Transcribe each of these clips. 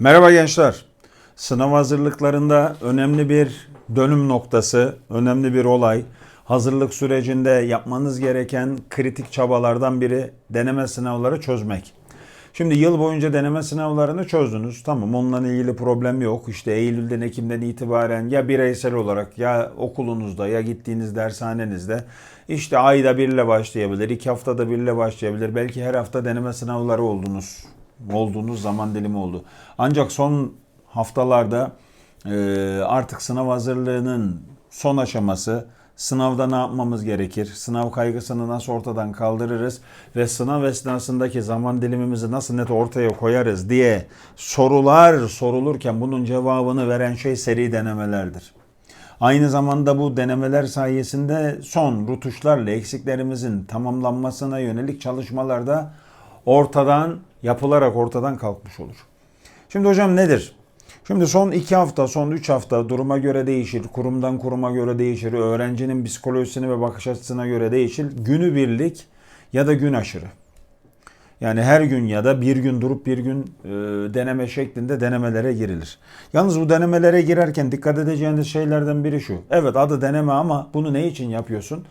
Merhaba gençler. Sınav hazırlıklarında önemli bir dönüm noktası, önemli bir olay. Hazırlık sürecinde yapmanız gereken kritik çabalardan biri deneme sınavları çözmek. Şimdi yıl boyunca deneme sınavlarını çözdünüz. Tamam onunla ilgili problem yok. İşte Eylül'den Ekim'den itibaren ya bireysel olarak ya okulunuzda ya gittiğiniz dershanenizde işte ayda birle başlayabilir, iki haftada birle başlayabilir. Belki her hafta deneme sınavları oldunuz. Olduğunuz zaman dilimi oldu. Ancak son haftalarda e, artık sınav hazırlığının son aşaması Sınavda ne yapmamız gerekir? Sınav kaygısını nasıl ortadan kaldırırız? Ve sınav esnasındaki zaman dilimimizi nasıl net ortaya koyarız diye sorular sorulurken bunun cevabını veren şey seri denemelerdir. Aynı zamanda bu denemeler sayesinde son rutuşlarla eksiklerimizin tamamlanmasına yönelik çalışmalarda ortadan yapılarak ortadan kalkmış olur. Şimdi hocam nedir? Şimdi son 2 hafta, son 3 hafta duruma göre değişir, kurumdan kuruma göre değişir, öğrencinin psikolojisine ve bakış açısına göre değişir. Günübirlik ya da gün aşırı. Yani her gün ya da bir gün durup bir gün e, deneme şeklinde denemelere girilir. Yalnız bu denemelere girerken dikkat edeceğiniz şeylerden biri şu. Evet adı deneme ama bunu ne için yapıyorsun?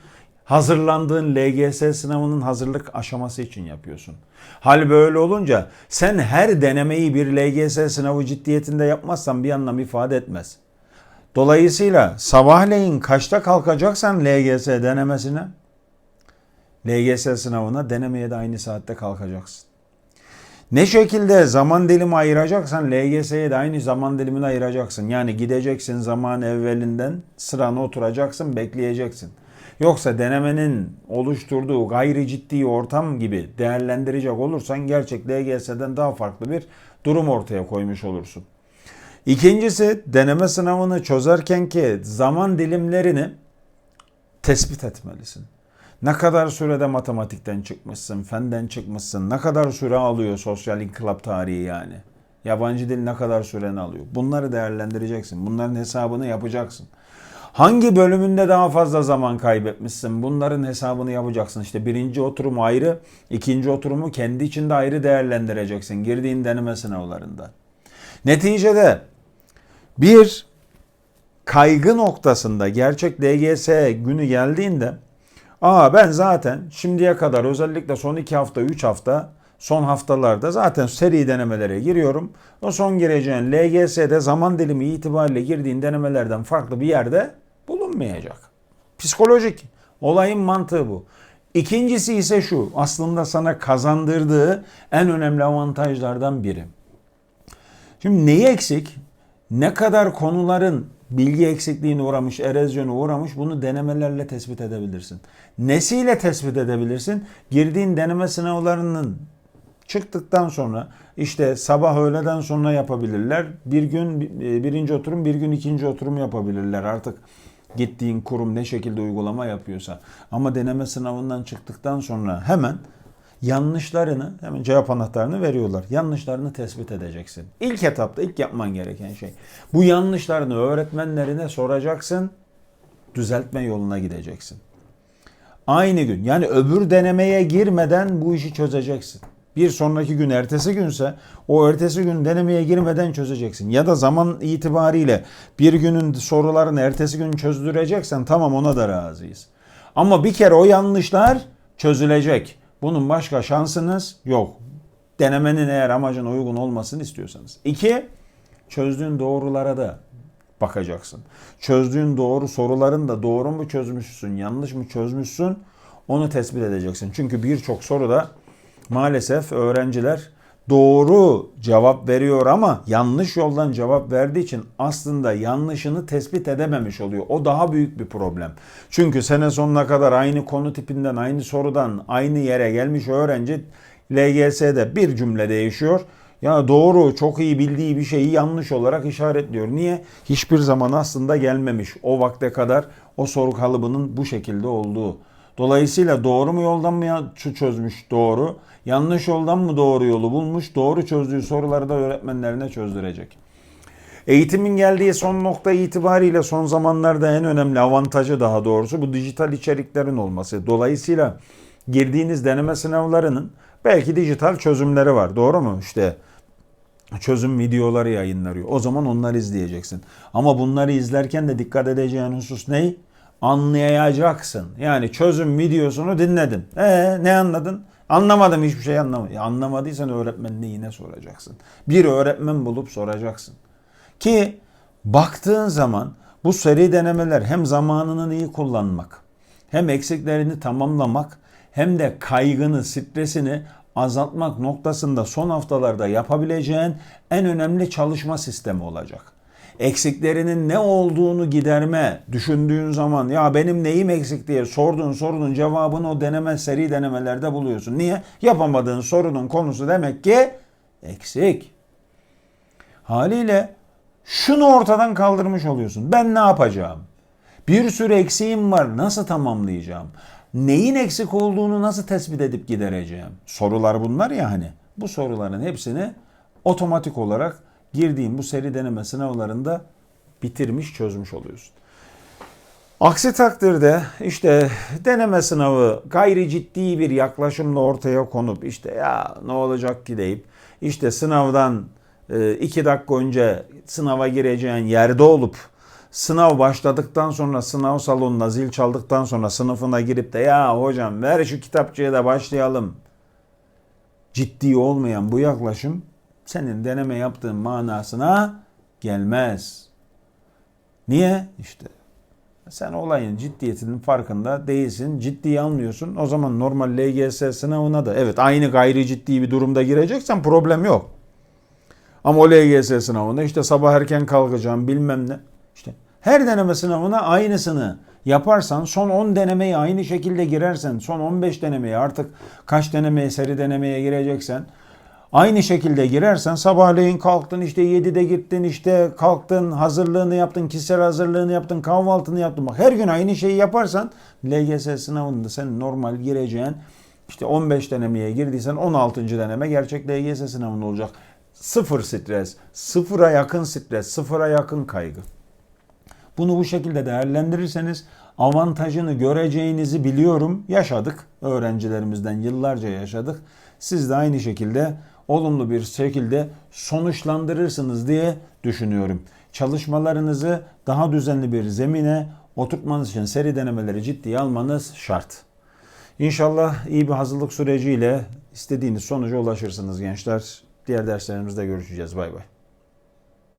Hazırlandığın LGS sınavının hazırlık aşaması için yapıyorsun. Hal böyle olunca sen her denemeyi bir LGS sınavı ciddiyetinde yapmazsan bir anlam ifade etmez. Dolayısıyla sabahleyin kaçta kalkacaksan LGS denemesine, LGS sınavına denemeye de aynı saatte kalkacaksın. Ne şekilde zaman dilimi ayıracaksan LGS'ye de aynı zaman dilimini ayıracaksın. Yani gideceksin zaman evvelinden sırana oturacaksın, bekleyeceksin. Yoksa denemenin oluşturduğu gayri ciddi ortam gibi değerlendirecek olursan gerçek LGS'den daha farklı bir durum ortaya koymuş olursun. İkincisi deneme sınavını çözerken ki zaman dilimlerini tespit etmelisin. Ne kadar sürede matematikten çıkmışsın, fenden çıkmışsın, ne kadar süre alıyor sosyal inkılap tarihi yani. Yabancı dil ne kadar süreni alıyor. Bunları değerlendireceksin. Bunların hesabını yapacaksın. Hangi bölümünde daha fazla zaman kaybetmişsin? Bunların hesabını yapacaksın. İşte birinci oturum ayrı, ikinci oturumu kendi içinde ayrı değerlendireceksin. Girdiğin deneme sınavlarında. Neticede bir kaygı noktasında gerçek DGS günü geldiğinde Aa ben zaten şimdiye kadar özellikle son 2 hafta 3 hafta son haftalarda zaten seri denemelere giriyorum. O son gireceğin LGS'de zaman dilimi itibariyle girdiğin denemelerden farklı bir yerde bulunmayacak. Psikolojik. Olayın mantığı bu. İkincisi ise şu. Aslında sana kazandırdığı en önemli avantajlardan biri. Şimdi neyi eksik? Ne kadar konuların bilgi eksikliğine uğramış, erozyona uğramış bunu denemelerle tespit edebilirsin. Nesiyle tespit edebilirsin? Girdiğin deneme sınavlarının çıktıktan sonra işte sabah öğleden sonra yapabilirler. Bir gün birinci oturum, bir gün ikinci oturum yapabilirler. Artık gittiğin kurum ne şekilde uygulama yapıyorsa. Ama deneme sınavından çıktıktan sonra hemen yanlışlarını hemen cevap anahtarını veriyorlar. Yanlışlarını tespit edeceksin. İlk etapta ilk yapman gereken şey. Bu yanlışlarını öğretmenlerine soracaksın. Düzeltme yoluna gideceksin. Aynı gün yani öbür denemeye girmeden bu işi çözeceksin. Bir sonraki gün ertesi günse o ertesi gün denemeye girmeden çözeceksin. Ya da zaman itibariyle bir günün sorularını ertesi gün çözdüreceksen tamam ona da razıyız. Ama bir kere o yanlışlar çözülecek. Bunun başka şansınız yok. Denemenin eğer amacına uygun olmasını istiyorsanız. İki, çözdüğün doğrulara da bakacaksın. Çözdüğün doğru soruların da doğru mu çözmüşsün, yanlış mı çözmüşsün onu tespit edeceksin. Çünkü birçok soruda maalesef öğrenciler doğru cevap veriyor ama yanlış yoldan cevap verdiği için aslında yanlışını tespit edememiş oluyor. O daha büyük bir problem. Çünkü sene sonuna kadar aynı konu tipinden, aynı sorudan, aynı yere gelmiş öğrenci LGS'de bir cümle değişiyor. Ya doğru, çok iyi bildiği bir şeyi yanlış olarak işaretliyor. Niye? Hiçbir zaman aslında gelmemiş o vakte kadar o soru kalıbının bu şekilde olduğu. Dolayısıyla doğru mu yoldan mı çözmüş? Doğru. Yanlış yoldan mı doğru yolu bulmuş? Doğru çözdüğü soruları da öğretmenlerine çözdürecek. Eğitimin geldiği son nokta itibariyle son zamanlarda en önemli avantajı daha doğrusu bu dijital içeriklerin olması. Dolayısıyla girdiğiniz deneme sınavlarının belki dijital çözümleri var. Doğru mu? İşte çözüm videoları yayınlanıyor. O zaman onları izleyeceksin. Ama bunları izlerken de dikkat edeceğin husus ne? Anlayacaksın. Yani çözüm videosunu dinledin. Ee ne anladın? Anlamadım hiçbir şey anlamadım. Anlamadıysan öğretmenine yine soracaksın. Bir öğretmen bulup soracaksın. Ki baktığın zaman bu seri denemeler hem zamanını iyi kullanmak, hem eksiklerini tamamlamak, hem de kaygını, stresini azaltmak noktasında son haftalarda yapabileceğin en önemli çalışma sistemi olacak. Eksiklerinin ne olduğunu giderme düşündüğün zaman ya benim neyim eksik diye sorduğun sorunun cevabını o deneme seri denemelerde buluyorsun. Niye? Yapamadığın sorunun konusu demek ki eksik. Haliyle şunu ortadan kaldırmış oluyorsun. Ben ne yapacağım? Bir sürü eksiğim var. Nasıl tamamlayacağım? Neyin eksik olduğunu nasıl tespit edip gidereceğim? Sorular bunlar ya hani. Bu soruların hepsini otomatik olarak girdiğin bu seri deneme sınavlarında bitirmiş, çözmüş oluyorsun. Aksi takdirde işte deneme sınavı gayri ciddi bir yaklaşımla ortaya konup işte ya ne olacak ki deyip işte sınavdan e, iki dakika önce sınava gireceğin yerde olup sınav başladıktan sonra sınav salonuna zil çaldıktan sonra sınıfına girip de ya hocam ver şu kitapçıya da başlayalım ciddi olmayan bu yaklaşım senin deneme yaptığın manasına gelmez. Niye? İşte sen olayın ciddiyetinin farkında değilsin. Ciddiye almıyorsun. O zaman normal LGS sınavına da evet aynı gayri ciddi bir durumda gireceksen problem yok. Ama o LGS sınavında işte sabah erken kalkacağım bilmem ne. İşte her deneme sınavına aynısını yaparsan son 10 denemeyi aynı şekilde girersen son 15 denemeyi artık kaç denemeye seri denemeye gireceksen Aynı şekilde girersen sabahleyin kalktın işte 7'de gittin işte kalktın hazırlığını yaptın kişisel hazırlığını yaptın kahvaltını yaptın. Bak her gün aynı şeyi yaparsan LGS sınavında sen normal gireceğin işte 15 denemeye girdiysen 16. deneme gerçek LGS sınavında olacak. Sıfır stres, sıfıra yakın stres, sıfıra yakın kaygı. Bunu bu şekilde değerlendirirseniz avantajını göreceğinizi biliyorum. Yaşadık. Öğrencilerimizden yıllarca yaşadık. Siz de aynı şekilde olumlu bir şekilde sonuçlandırırsınız diye düşünüyorum. Çalışmalarınızı daha düzenli bir zemine oturtmanız için seri denemeleri ciddiye almanız şart. İnşallah iyi bir hazırlık süreciyle istediğiniz sonuca ulaşırsınız gençler. Diğer derslerimizde görüşeceğiz. Bay bay.